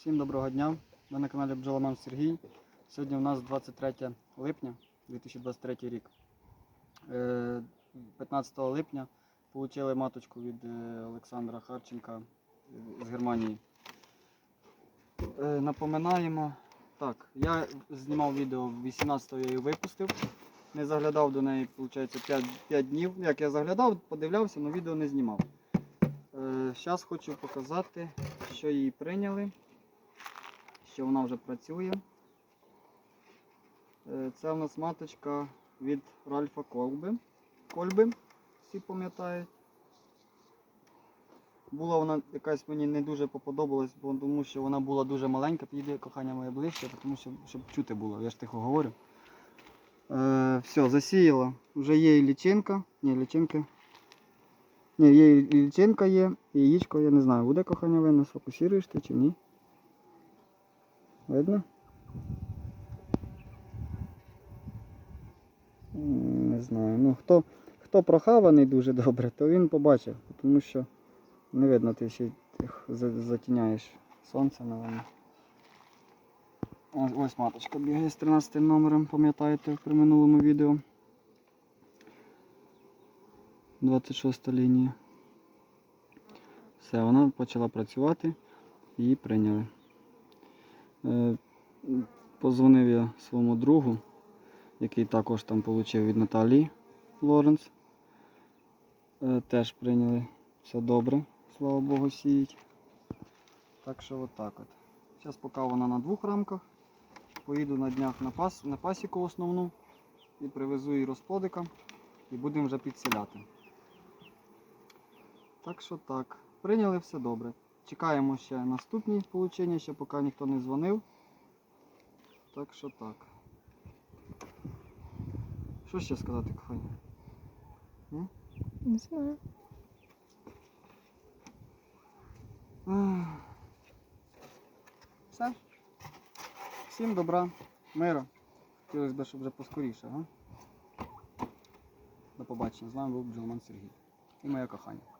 Всім доброго дня. Ви на каналі Бджоламан Сергій. Сьогодні у нас 23 липня 2023 рік. Е, 15 липня отримали маточку від е, Олександра Харченка е, з Германії. Е, Напоминаємо. Так, я знімав відео 18-го я її випустив. Не заглядав до неї, виходить, 5, 5 днів. Як я заглядав, подивлявся, але відео не знімав. Зараз хочу показати, що її прийняли, що вона вже працює. Е, Це в нас маточка від Ральфа Колби. Кольби, всі пам'ятають. Була вона якась мені не дуже поподобалась, бо тому що вона була дуже маленька, підійде кохання моє ближче, тому що щоб чути було, я ж тихо говорю. Е, все, засіяла. Вже є і лічинка. Ні, лічинки. Ні, є і лічинка є, і яєчко, я не знаю, буде кохання видно, сфокусуєш ти чи ні. Видно? Не знаю. Ну, хто, хто прохаваний дуже добре, то він побачив, тому що не видно, ти ще тих затіняєш сонце, напевно. Ось, ось маточка бігає з 13 номером, пам'ятаєте при минулому відео. 26 лінія. Все, вона почала працювати, її прийняли. Е, Позвонив я своєму другу, який також там отримав від Наталії Лоренс. Е, Теж прийняли все добре, слава Богу, сіють. Так що отак от. Зараз поки вона на двох рамках. Поїду на днях на, пас, на пасіку основну і привезу її розплодика і будемо вже підселяти. Так що так. Прийняли все добре. Чекаємо ще наступні получення, ще поки ніхто не дзвонив. Так що так. Що ще сказати, кохання? Не знаю. Ах. Все. Всім добра, миру. Хотілося б, щоб вже поскоріше, га? До побачення. З вами був Бджолман Сергій. І моє кохання.